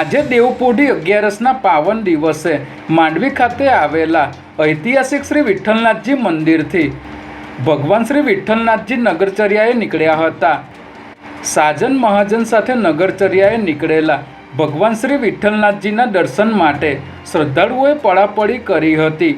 આજે દેવપોઢી અગિયારસના પાવન દિવસે માંડવી ખાતે આવેલા ઐતિહાસિક શ્રી વિઠ્ઠલનાથજી મંદિરથી ભગવાન શ્રી વિઠ્ઠલનાથજી નગરચર્યાએ નીકળ્યા હતા. સાજન મહાજન સાથે નગરચર્યાએ નીકળેલા ભગવાન શ્રી વિઠ્ઠલનાથજીના દર્શન માટે શ્રદ્ધાળુઓએ પડાપડી કરી હતી.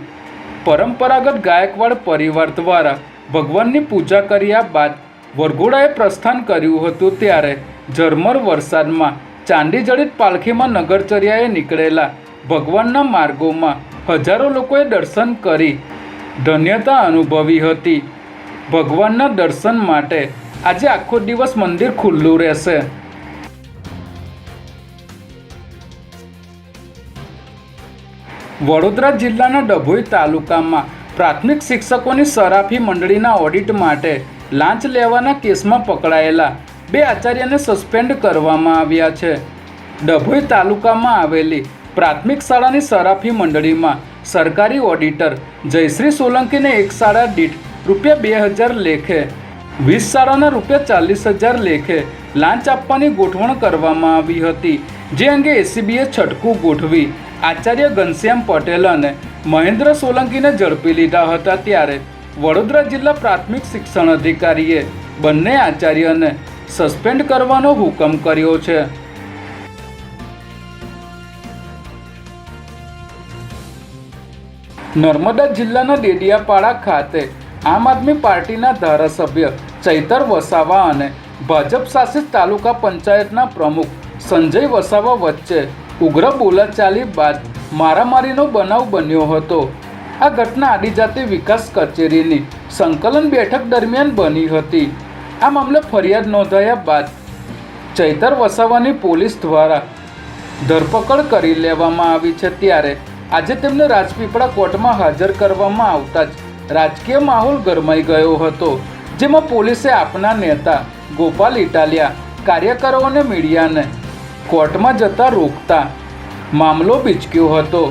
પરંપરાગત ગાયકવાડ પરિવાર દ્વારા ભગવાનની પૂજા કર્યા બાદ વરઘોડાએ પ્રસ્થાન કર્યું હતું ત્યારે ઝરમર વરસાદમાં ચાંદી જડિત પાલખીમાં નગરચર્યાએ નીકળેલા ભગવાનના માર્ગોમાં હજારો લોકોએ દર્શન કરી ધન્યતા અનુભવી હતી. ભગવાનના દર્શન માટે આજે આખો દિવસ મંદિર ખુલ્લું રહેશે. વડોદરા જિલ્લાના ડભોઈ તાલુકામાં પ્રાથમિક શિક્ષકોની સરાફી મંડળીના ઓડિટ માટે લાંચ લેવાના કેસમાં પકડાયેલા બે આચાર્યને સસ્પેન્ડ કરવામાં આવ્યા છે. ડભોઈ તાલુકામાં આવેલી પ્રાથમિક શાળાની સરાફી મંડળીમાં સરકારી ઓડિટર જયશ્રી સોલંકીને એક શાળા દીઠ રૂપિયા બે હજાર લેખે, વીસ શાળાના રૂપિયા ચાલીસ હજાર લેખે લાંચ આપવાની ગોઠવણ કરવામાં આવી હતી. જે અંગે એસીબીએ છટકું ગોઠવી આચાર્ય ઘનશ્યામ પટેલ અને મહેન્દ્ર સોલંકીને ઝડપી લીધા હતા ત્યારે વડોદરા જિલ્લા પ્રાથમિક શિક્ષણ અધિકારીએ બંને આચાર્યને સસ્પેન્ડ કરવાનો હુકમ કર્યો છે. નર્મદા જિલ્લાના ડેડિયાપાડા ખાતે આમ આદમી પાર્ટીના ધારાસભ્ય ચૈતર વસાવા અને ભાજપ શાસિત તાલુકા પંચાયતના પ્રમુખ સંજય વસાવા વચ્ચે ઉગ્ર બોલાચાલી બાદ મારામારીનો બનાવ બન્યો હતો. આ ઘટના આદિજાતિ વિકાસ કચેરીની સંકલન બેઠક દરમિયાન બની હતી. આ મામલે ફરિયાદ નોંધાયા બાદ ચૈતર વસાવાની પોલીસ દ્વારા ધરપકડ કરી લેવામાં આવી છે ત્યારે આજે તેમને રાજપીપળા કોર્ટમાં હાજર કરવામાં આવતા જ રાજકીય માહોલ ગરમાઈ ગયો હતો, જેમાં પોલીસે આપના નેતા ગોપાલ ઇટાલિયા, કાર્યકરો અને મીડિયાને કોર્ટમાં જતા રોકતા મામલો બીચક્યો હતો.